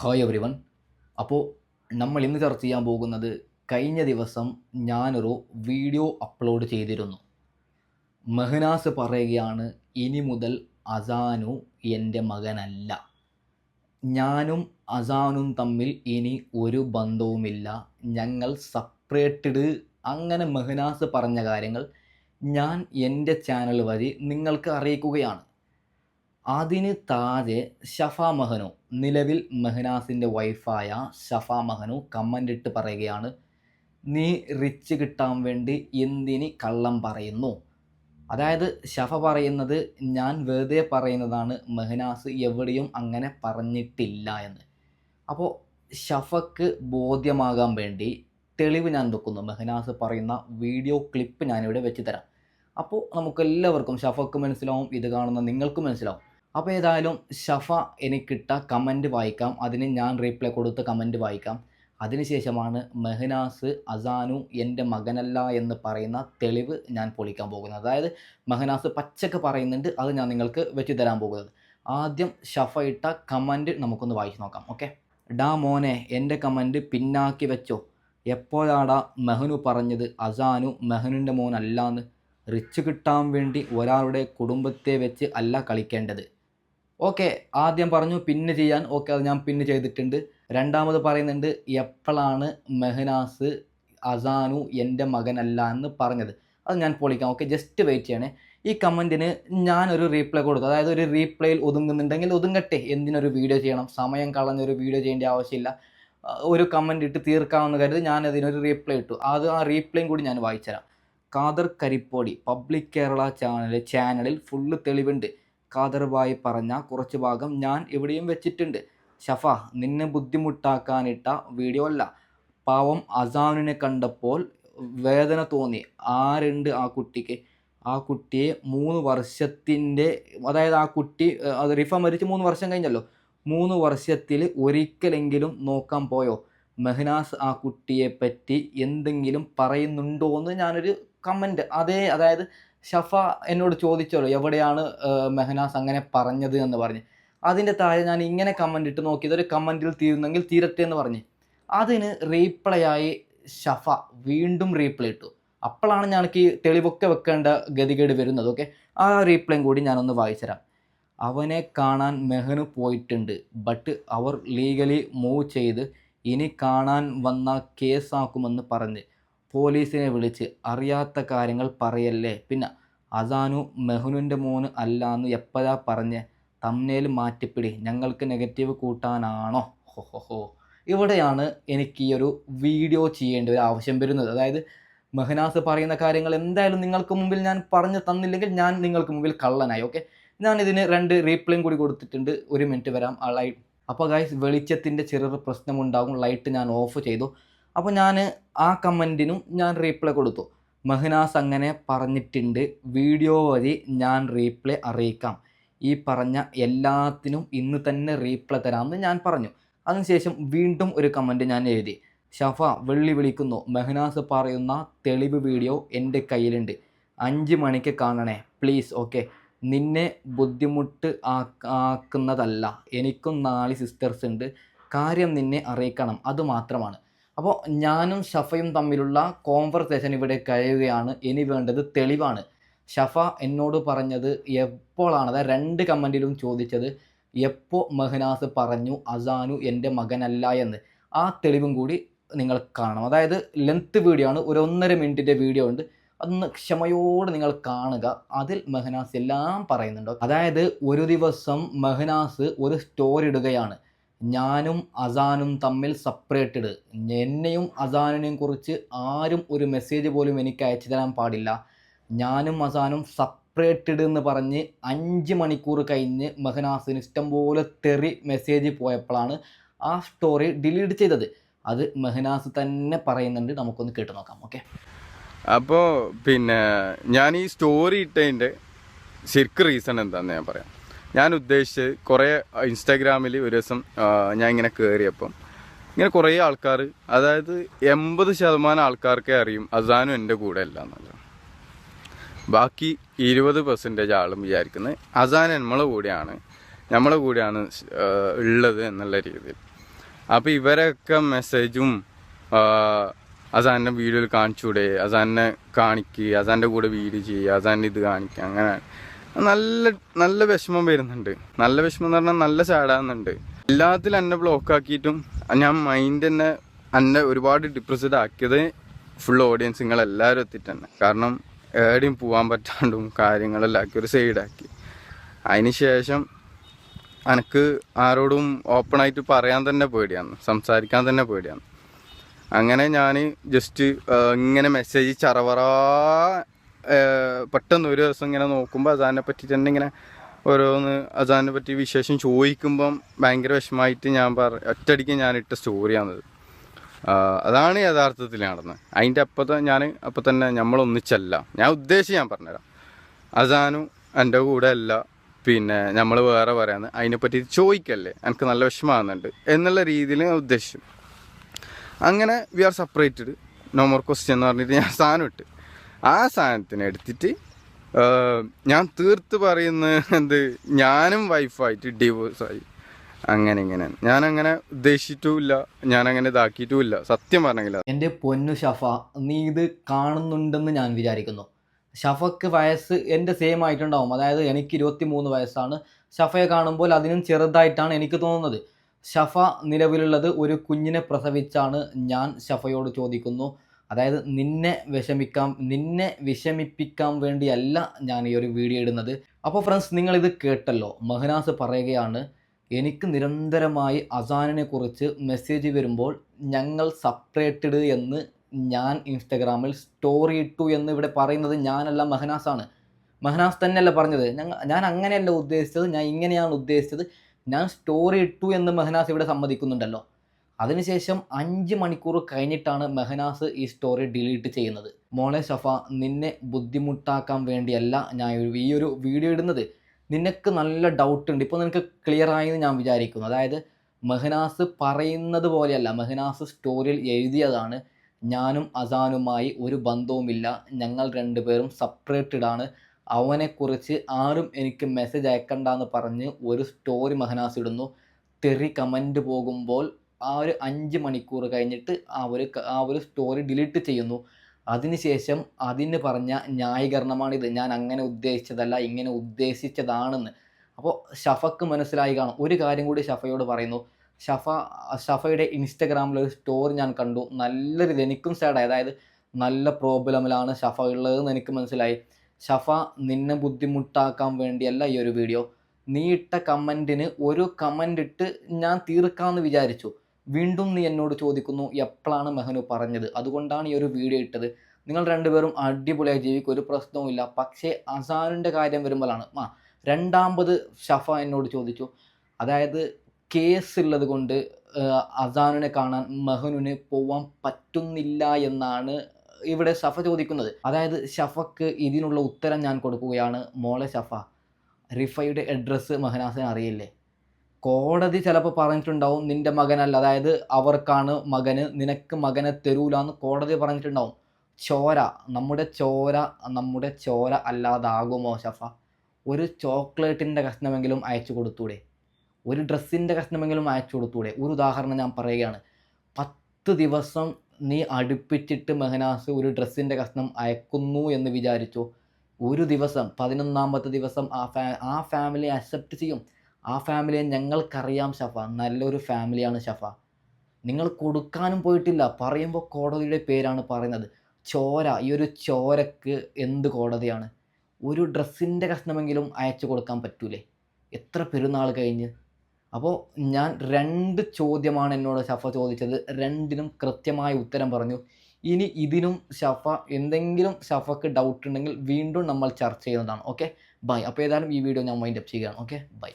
Hi every one അപ്പോൾ നമ്മൾ ഇന്ന് ചർച്ച ചെയ്യാൻ പോകുന്നത് കഴിഞ്ഞ ദിവസം ഞാനൊരു വീഡിയോ അപ്ലോഡ് ചെയ്തിരുന്നു. മെഹനാസ് പറയുകയാണ് ഇനി മുതൽ അസാനു എന്റെ മകനല്ല. ഞാനും അസാനും തമ്മിൽ ഇനി ഒരു ബന്ധവുമില്ല. ഞങ്ങൾ സപ്പറേറ്റഡ് അങ്ങനെ മെഹനാസ് പറഞ്ഞ കാര്യങ്ങൾ ഞാൻ എന്റെ ചാനൽ വഴി നിങ്ങൾക്ക് അറിയിക്കുകയാണ്. അതിന് താഴെ ഷഫ മഹനു നിലവിൽ മെഹനാസിന്റെ വൈഫായ ഷഫ മഹനു കമന്റ് ഇട്ട് പറയുകയാണ് നീ റിച്ച് കിട്ടാൻ വേണ്ടി എന്തിന് കള്ളം പറയുന്നു? അതായത് ഷഫ പറയുന്നത് ഞാൻ വെറുതെ പറയുന്നതാണ് മെഹനാസ് എവിടെയും അങ്ങനെ പറഞ്ഞിട്ടില്ല എന്ന്. അപ്പോൾ ഷഫക്ക് ബോധ്യമാകാൻ വേണ്ടി തെളിവ് ഞാൻ വെക്കുന്നു. മെഹനാസ് പറയുന്ന വീഡിയോ ക്ലിപ്പ് ഞാനിവിടെ വെച്ച് തരാം. അപ്പോൾ നമുക്കെല്ലാവർക്കും ഷഫക്ക് മനസ്സിലാവും ഇത് കാണുന്ന നിങ്ങൾക്കും മനസ്സിലാവും. അപ്പോൾ ഏതായാലും ഷഫ എനിക്കിട്ട കമന്റ് വായിക്കാം. അതിന് ഞാൻ റീപ്ലൈ കൊടുത്ത കമന്റ് വായിക്കാം. അതിനുശേഷമാണ് മെഹനാസ് അസാനു എന്റെ മകനല്ല എന്ന് പറയുന്ന തെളിവ് ഞാൻ പൊളിക്കാൻ പോകുന്നത്. അതായത് മെഹനാസ് പച്ചക്ക് പറയുന്നുണ്ട് അത് ഞാൻ നിങ്ങൾക്ക് വെച്ചു തരാൻ പോകുന്നത്. ആദ്യം ഷഫ ഇട്ട കമന്റ് നമുക്കൊന്ന് വായിച്ചു നോക്കാം ഓക്കെ ഡാ മോനെ എന്റെ കമന്റ് പിന്നാക്കി വെച്ചോ. എപ്പോഴാടാ മെഹനു പറഞ്ഞത് അസാനു മെഹനുന്റെ മോനല്ലാന്ന്? റിച്ച് കിട്ടാൻ വേണ്ടി ഒരാളുടെ കുടുംബത്തെ വെച്ച് അല്ല കളിക്കേണ്ടത്. ഓക്കെ ആദ്യം പറഞ്ഞു പിന്നെ ചെയ്യാൻ. ഓക്കെ അത് ഞാൻ പിന്നെ ചെയ്തിട്ടുണ്ട്. രണ്ടാമത് പറയുന്നുണ്ട് എപ്പോഴാണ് മെഹനാസ് അസാനു എന്റെ മകനല്ല എന്ന് പറഞ്ഞത്? അത് ഞാൻ പൊളിക്കാം. ഓക്കെ ജസ്റ്റ് വെയിറ്റ് ചെയ്യണേ. ഈ കമന്റിന് ഞാനൊരു റീപ്ലൈ കൊടുക്കും അതായത് ഒരു റീപ്ലൈയിൽ ഒതുങ്ങുന്നുണ്ടെങ്കിൽ ഒതുങ്ങട്ടെ. എന്തിനൊരു വീഡിയോ ചെയ്യണം? സമയം കളഞ്ഞൊരു വീഡിയോ ചെയ്യേണ്ട ആവശ്യമില്ല. ഒരു കമന്റ് ഇട്ട് തീർക്കാമെന്ന് കരുതി ഞാൻ അതിനൊരു റീപ്ലൈ ഇട്ടു. അത് ആ റീപ്ലൈയും കൂടി ഞാൻ വായിച്ചുതരാം ഖാദർ കരിപ്പോടി പബ്ലിക് കേരള ചാനൽ ചാനലിൽ ഫുള്ള് തെളിവുണ്ട്. ഖാദർ ബായി പറഞ്ഞ കുറച്ച് ഭാഗം ഞാൻ ഇവിടെയും വെച്ചിട്ടുണ്ട്. ഷഫ നിന്നെ ബുദ്ധിമുട്ടാക്കാനിട്ട വീഡിയോ അല്ല. പാവം അസാനുവിനെ കണ്ടപ്പോൾ വേദന തോന്നി. ആരുണ്ട് ആ കുട്ടിക്ക്? ആ കുട്ടിയെ മൂന്ന് വർഷത്തിന്റെ അതായത് ആ കുട്ടി അത് റിഫ മരിച്ച് മൂന്ന് വർഷം കഴിഞ്ഞല്ലോ. മൂന്ന് വർഷത്തിൽ ഒരിക്കലെങ്കിലും നോക്കാൻ പോയോ? മെഹനാസ് ആ കുട്ടിയെ പറ്റി എന്തെങ്കിലും പറയുന്നുണ്ടോ എന്ന് ഞാനൊരു കമന്റ് അതേ അതായത് ഷഫ എന്നോട് ചോദിച്ചല്ലോ എവിടെയാണ് മെഹനാസ് അങ്ങനെ പറഞ്ഞത്? എന്ന് പറഞ്ഞ്. അതിന്റെ താഴെ ഞാൻ ഇങ്ങനെ കമന്റ് ഇട്ട് നോക്കിയത് ഒരു കമന്റിൽ തീരുന്നെങ്കിൽ തീരട്ടെ എന്ന് പറഞ്ഞ്. അതിന് റീപ്ലൈ ആയി ഷഫ വീണ്ടും റീപ്ലൈ ഇട്ടു. അപ്പോഴാണ് ഈ തെളിവൊക്കെ വെക്കേണ്ട ഗതികേട് വരുന്നത് ഓക്കെ ആ റീപ്ലൈയും കൂടി ഞാനൊന്ന് വായിച്ചുതരാം അവനെ കാണാൻ മെഹന് പോയിട്ടുണ്ട് ബട്ട് അവർ ലീഗലി മൂവ് ചെയ്ത് ഇനി കാണാൻ വന്ന കേസാക്കുമെന്ന് പറഞ്ഞ്. പോലീസിനെ വിളിച്ച് അറിയാത്ത കാര്യങ്ങൾ പറയല്ലേ? പിന്നെ അസാനു മെഹുനുന്റെ മോന് അല്ലാന്ന് എപ്പോഴാ പറഞ്ഞ് തമ്മേൽ മാറ്റിപ്പിടി? ഞങ്ങൾക്ക് നെഗറ്റീവ് കൂട്ടാനാണോ? ഹോ ഹോ ഹോ. ഇവിടെയാണ് എനിക്ക് ഈ ഒരു വീഡിയോ ചെയ്യേണ്ട ഒരു ആവശ്യം വരുന്നത്. അതായത് മെഹനാസ് പറയുന്ന കാര്യങ്ങൾ എന്തായാലും നിങ്ങൾക്ക് മുമ്പിൽ ഞാൻ പറഞ്ഞു തന്നില്ലെങ്കിൽ ഞാൻ നിങ്ങൾക്ക് മുമ്പിൽ കള്ളനായി ഓക്കെ ഞാൻ ഇതിന് രണ്ട് റീപ്ലേയും കൂടി കൊടുത്തിട്ടുണ്ട്. ഒരു മിനിറ്റ് വരാം. ആ ലൈറ്റ് അപ്പോൾ ഗൈസ് വെളിച്ചത്തിന്റെ ചെറിയൊരു പ്രശ്നമുണ്ടാകും. ലൈറ്റ് ഞാൻ ഓഫ് ചെയ്തു. അപ്പോൾ ഞാൻ ആ കമന്റിനും ഞാൻ റീപ്ലൈ കൊടുത്തു. മെഹനാസ് അങ്ങനെ പറഞ്ഞിട്ടുണ്ട്. വീഡിയോ വഴി ഞാൻ റീപ്ലൈ അറിയിക്കാം. ഈ പറഞ്ഞ എല്ലാത്തിനും ഇന്ന് തന്നെ റീപ്ലൈ തരാമെന്ന് ഞാൻ പറഞ്ഞു. അതിനുശേഷം വീണ്ടും ഒരു കമന്റ് ഞാൻ എഴുതി. ഷഫ വെള്ളി വിളിക്കുന്നു. മെഹനാസ് പറയുന്ന തെളിവ് വീഡിയോ എന്റെ കയ്യിലുണ്ട്. അഞ്ച് മണിക്ക് കാണണേ. പ്ലീസ് ഓക്കെ നിന്നെ ബുദ്ധിമുട്ട് ആക്കുന്നതല്ല. എനിക്കും നാല് സിസ്റ്റേഴ്സ് ഉണ്ട്. കാര്യം നിന്നെ അറിയിക്കണം. അത് മാത്രമാണ്. അപ്പോൾ ഞാനും ഷഫയും തമ്മിലുള്ള കോൺവെർസേഷൻ ഇവിടെ കഴിയുകയാണ്. ഇനി വേണ്ടത് തെളിവാണ്. ഷഫ എന്നോട് പറഞ്ഞത് എപ്പോഴാണ്? അതായത് രണ്ട് കമന്റിലും ചോദിച്ചത് എപ്പോൾ മെഹനാസ് പറഞ്ഞു അസാനു എന്റെ മകനല്ല എന്ന്. ആ തെളിവും കൂടി നിങ്ങൾ കാണണം. അതായത് ലെങ്ത് വീഡിയോ ആണ്. ഒരു ഒന്നര മിനിറ്റിന്റെ വീഡിയോ ഉണ്ട്. അതൊന്ന് ക്ഷമയോടെ നിങ്ങൾ കാണുക. അതിൽ മെഹനാസ് എല്ലാം പറയുന്നുണ്ട്. അതായത് ഒരു ദിവസം മെഹനാസ് ഒരു സ്റ്റോറി ഇടുകയാണ്. ഞാനും അസാനും തമ്മിൽ സെപ്പറേറ്റഡ് എന്നെയും അസാനിനെയും കുറിച്ച് ആരും ഒരു മെസ്സേജ് പോലും എനിക്ക് അയച്ചു തരാൻ പാടില്ല. ഞാനും അസാനും സെപ്പറേറ്റഡ് എന്ന് പറഞ്ഞ് അഞ്ച് മണിക്കൂർ കഴിഞ്ഞ് മെഹനാസിന് ഇഷ്ടംപോലെ തെറി മെസ്സേജ് പോയപ്പോഴാണ് ആ സ്റ്റോറി ഡിലീറ്റ് ചെയ്തത്. അത് മെഹനാസ് തന്നെ പറയുന്നുണ്ട്. നമുക്കൊന്ന് കേട്ട് നോക്കാം. ഓക്കെ അപ്പോൾ പിന്നെ ഞാൻ ഈ സ്റ്റോറി ഇട്ടതിന്റെ ശരിക്കും റീസൺ എന്താണെന്ന് ഞാൻ പറയാം. ഞാൻ ഉദ്ദേശിച്ച് കുറേ ഇൻസ്റ്റാഗ്രാമിൽ ഒരു ദിവസം ഞാൻ ഇങ്ങനെ കയറിയപ്പം ഇങ്ങനെ കുറേ ആൾക്കാർ അതായത് എൺപത് ശതമാനം ആൾക്കാർക്കേ അറിയും അസാനും എന്റെ കൂടെ അല്ല എന്നുള്ളത്. ബാക്കി ഇരുപത് പെർസെന്റേജ് ആളും വിചാരിക്കുന്നത് അസാൻ നമ്മളെ കൂടെയാണ് നമ്മളെ കൂടെയാണ് ഉള്ളത് എന്നുള്ള രീതിയിൽ. അപ്പോൾ ഇവരൊക്കെ മെസ്സേജും അസാന്റെ വീഡിയോയിൽ കാണിച്ചൂടെ അസാനെ കാണിക്കുക അസാന്റെ കൂടെ വീഡിയോ ചെയ്യുക അസാന്റെ ഇത് കാണിക്കുക അങ്ങനെ നല്ല നല്ല വിഷമം വരുന്നുണ്ട്. നല്ല വിഷമം എന്ന് പറഞ്ഞാൽ നല്ല ചാടാകുന്നുണ്ട് എല്ലാത്തിലും എന്നെ ബ്ലോക്ക് ആക്കിയിട്ടും ഞാൻ മൈൻഡ് തന്നെ എന്നെ ഒരുപാട് ഡിപ്രസ്ഡ് ആക്കിയത് ഫുൾ ഓഡിയൻസ് നിങ്ങളെല്ലാവരും എത്തിയിട്ട് തന്നെ കാരണം എവിടെയും പോകാൻ പറ്റാണ്ടും കാര്യങ്ങളെല്ലാം ആക്കി ഒരു സൈഡാക്കി അതിന് ശേഷം എനിക്ക് ആരോടും ഓപ്പണായിട്ട് പറയാൻ തന്നെ പേടിയാണ്. സംസാരിക്കാൻ തന്നെ പേടിയാണ്. അങ്ങനെ ഞാൻ ജസ്റ്റ് ഇങ്ങനെ മെസ്സേജ് ചറവറ പെട്ടെന്ന് ഒരു ദിവസം ഇങ്ങനെ നോക്കുമ്പോൾ അസാനെ പറ്റിയിട്ട് തന്നെ ഇങ്ങനെ ഓരോന്ന് അസാനെ പറ്റി വിശേഷം ചോദിക്കുമ്പം ഭയങ്കര വിഷമമായിട്ട് ഞാൻ പറ ഒറ്റയടിക്ക് ഞാൻ ഇട്ട സ്റ്റോറിയാണത് അതാണ് യഥാർത്ഥത്തിൽ നടന്നത് അതിന്റെ അപ്പത്തെ ഞാൻ അപ്പം തന്നെ നമ്മളൊന്നിച്ചല്ല ഞാൻ ഉദ്ദേശിച്ച് ഞാൻ പറഞ്ഞുതരാം. അസാനും എന്റെ കൂടെ അല്ല. പിന്നെ നമ്മൾ വേറെ പറയാന്ന് അതിനെപ്പറ്റി ചോദിക്കല്ലേ. എനിക്ക് നല്ല വിഷമാകുന്നുണ്ട് എന്നുള്ള രീതിയിൽ ഞാൻ ഉദ്ദേശിച്ചു. അങ്ങനെ we are separated. No more question എന്ന് പറഞ്ഞിട്ട് ഞാൻ സാധനം ഇട്ട്. ആ സാധനത്തിന് എടുത്തിട്ട് ഞാൻ തീർത്ത് പറയുന്ന എന്ത് ഞാനും വൈഫായിട്ട് ഡിവോഴ്സായി അങ്ങനെ ഇങ്ങനെ. ഞാൻ അങ്ങനെ ഉദ്ദേശിച്ചിട്ടുമില്ല. ഞാൻ അങ്ങനെ ഇതാക്കിയിട്ടുമില്ല. സത്യം പറഞ്ഞെങ്കിൽ എന്റെ പൊന്നു ഷഫ നീ ഇത് കാണുന്നുണ്ടെന്ന് ഞാൻ വിചാരിക്കുന്നു. ഷഫക്ക് വയസ്സ് എന്റെ സെയിം ആയിട്ടുണ്ടാവും. അതായത് എനിക്ക് ഇരുപത്തി മൂന്ന് വയസ്സാണ്. ഷഫയെ കാണുമ്പോൾ അതിനും ചെറുതായിട്ടാണ് എനിക്ക് തോന്നുന്നത്. ഷഫ നിലവിലുള്ളത് ഒരു കുഞ്ഞിനെ പ്രസവിച്ചാണ് ഞാൻ ഷഫയോട് ചോദിക്കുന്നു. അതായത് നിന്നെ വിഷമിക്കാൻ നിന്നെ വിഷമിപ്പിക്കാൻ വേണ്ടിയല്ല ഞാൻ ഈ ഒരു വീഡിയോ ഇടുന്നത്. അപ്പോൾ ഫ്രണ്ട്സ് നിങ്ങളിത് കേട്ടല്ലോ. മഹനാസ് പറയുകയാണ് എനിക്ക് നിരന്തരമായി അസാനിനെ കുറിച്ച് മെസ്സേജ് വരുമ്പോൾ ഞങ്ങൾ സപ്പറേറ്റഡ് എന്ന് ഞാൻ ഇൻസ്റ്റഗ്രാമിൽ സ്റ്റോറി ഇട്ടു എന്ന് ഇവിടെ പറയുന്നത് ഞാനല്ല മഹനാസാണ് മഹനാസ് തന്നെയല്ല പറഞ്ഞത്. ഞങ്ങൾ ഞാൻ അങ്ങനെയല്ല ഉദ്ദേശിച്ചത് ഞാൻ ഇങ്ങനെയാണ് ഉദ്ദേശിച്ചത്. ഞാൻ സ്റ്റോറി ഇട്ടു എന്ന് മെഹനാസ് ഇവിടെ സമ്മതിക്കുന്നുണ്ടല്ലോ. അതിനുശേഷം അഞ്ച് മണിക്കൂർ കഴിഞ്ഞിട്ടാണ് മെഹനാസ് ഈ സ്റ്റോറി ഡിലീറ്റ് ചെയ്യുന്നത്. മോളെ ഷഫ നിന്നെ ബുദ്ധിമുട്ടാക്കാൻ വേണ്ടിയല്ല ഞാൻ ഈ ഒരു വീഡിയോ ഇടുന്നത്. നിനക്ക് നല്ല ഡൗട്ട് ഉണ്ട്. ഇപ്പോൾ നിനക്ക് ക്ലിയർ ആയെന്ന് ഞാൻ വിചാരിക്കുന്നു. അതായത് മെഹനാസ് പറയുന്നത് പോലെയല്ല. മെഹനാസ് സ്റ്റോറിയിൽ എഴുതിയതാണ് ഞാനും അസാനുമായി ഒരു ബന്ധവുമില്ല. ഞങ്ങൾ രണ്ടുപേരും സെപ്പറേറ്റഡ് ആണ് അവനെക്കുറിച്ച് ആരും എനിക്ക് മെസ്സേജ് അയക്കണ്ടെന്ന് പറഞ്ഞ് ഒരു സ്റ്റോറി മെഹനാസ് ഇടുന്നു. തെറി കമന്റ് പോകുമ്പോൾ ആ ഒരു അഞ്ച് മണിക്കൂർ കഴിഞ്ഞിട്ട് ആ ഒരു ആ ഒരു സ്റ്റോറി ഡിലീറ്റ് ചെയ്യുന്നു. അതിനുശേഷം അതിന് പറഞ്ഞ ന്യായീകരണമാണിത്. ഞാൻ അങ്ങനെ ഉദ്ദേശിച്ചതല്ല ഇങ്ങനെ ഉദ്ദേശിച്ചതാണെന്ന്. അപ്പോൾ ഷഫക്ക് മനസ്സിലായി കാണും. ഒരു കാര്യം കൂടി ഷഫയോട് പറയുന്നു. ഷഫ ഷഫയുടെ ഇൻസ്റ്റഗ്രാമിൽ ഒരു സ്റ്റോറി ഞാൻ കണ്ടു. നല്ല എനിക്കും സാഡായി അതായത് നല്ല പ്രോബ്ലമിലാണ് ഷഫ ഉള്ളതെന്ന് എനിക്ക് മനസ്സിലായി. ഷഫ നിന്നെ ബുദ്ധിമുട്ടാക്കാൻ വേണ്ടിയല്ല ഈ ഒരു വീഡിയോ നീ ഇട്ട കമന്റിന് ഒരു കമന്റ് ഇട്ട് ഞാൻ തീർക്കാമെന്ന് വിചാരിച്ചു. വീണ്ടും നീ എന്നോട് ചോദിക്കുന്നു എപ്പോഴാണ് മെഹനു പറഞ്ഞത്? അതുകൊണ്ടാണ് ഈ ഒരു വീഡിയോ ഇട്ടത്. നിങ്ങൾ രണ്ടുപേരും അടിപൊളിയായി ജീവിക്കും ഒരു പ്രശ്നവുമില്ല പക്ഷേ അസാനിന്റെ കാര്യം വരുമ്പോഴാണ്. ആ രണ്ടാമത് ഷഫ എന്നോട് ചോദിച്ചു. അതായത് കേസ് ഉള്ളത് കൊണ്ട് അസാനിനെ കാണാൻ മെഹനുവിന് പോവാൻ പറ്റുന്നില്ല എന്നാണ് ഇവിടെ ഷഫ ചോദിക്കുന്നത്. അതായത് ഷഫക്ക് ഇതിനുള്ള ഉത്തരം ഞാൻ കൊടുക്കുകയാണ്. മോളെ ഷഫ റിഫയുടെ അഡ്രസ്സ് മെഹനാസിന് അറിയില്ലേ? കോടതി ചിലപ്പോൾ പറഞ്ഞിട്ടുണ്ടാവും നിന്റെ മകനല്ല. അതായത് അവർക്കാണ് മകന് നിനക്ക് മകനെ തരൂലെന്ന് കോടതി പറഞ്ഞിട്ടുണ്ടാവും. ചോര നമ്മുടെ ചോര നമ്മുടെ ചോര അല്ലാതാകുമോ ഷഫ? ഒരു ചോക്ലേറ്റിന്റെ കഷ്ണമെങ്കിലും അയച്ചു കൊടുത്തൂടെ? ഒരു ഡ്രസ്സിന്റെ കഷ്ണമെങ്കിലും അയച്ചു കൊടുത്തൂടെ? ഒരു ഉദാഹരണം ഞാൻ പറയുകയാണ്. പത്ത് ദിവസം നീ അടുപ്പിച്ചിട്ട് മെഹനാസ് ഒരു ഡ്രസ്സിന്റെ കഷ്ണം അയക്കുന്നു എന്ന് വിചാരിച്ചു? ഒരു ദിവസം പതിനൊന്നാമത്തെ ദിവസം ആ ഫാ ആ ഫാമിലി അക്സെപ്റ്റ് ചെയ്യും. ആ ഫാമിലിയെ ഞങ്ങൾക്കറിയാം ഷഫ. നല്ലൊരു ഫാമിലിയാണ് ഷഫ. നിങ്ങൾ കൊടുക്കാനും പോയിട്ടില്ല. പറയുമ്പോൾ കോടതിയുടെ പേരാണ് പറയുന്നത്. ചോര. ഈ ഒരു ചോരക്ക് എന്ത് കോടതിയാണ്? ഒരു ഡ്രസ്സിന്റെ കഷ്ണമെങ്കിലും അയച്ചു കൊടുക്കാൻ പറ്റൂലേ? എത്ര പെരുന്നാൾ കഴിഞ്ഞ്? അപ്പോൾ ഞാൻ രണ്ട് ചോദ്യമാണ് എന്നോട് ഷഫ ചോദിച്ചത്. രണ്ടിനും കൃത്യമായ ഉത്തരം പറഞ്ഞു. ഇനി ഇതിനും ഷഫ എന്തെങ്കിലും ഷഫക്ക് ഡൗട്ട് ഉണ്ടെങ്കിൽ വീണ്ടും നമ്മൾ ചർച്ച ചെയ്യുന്നതാണ്. ഓക്കെ ബൈ അപ്പോൾ ഏതായാലും ഈ വീഡിയോ ഞാൻ മൈൻഡ് അപ്പ് ചെയ്യുകയാണ്. Okay bye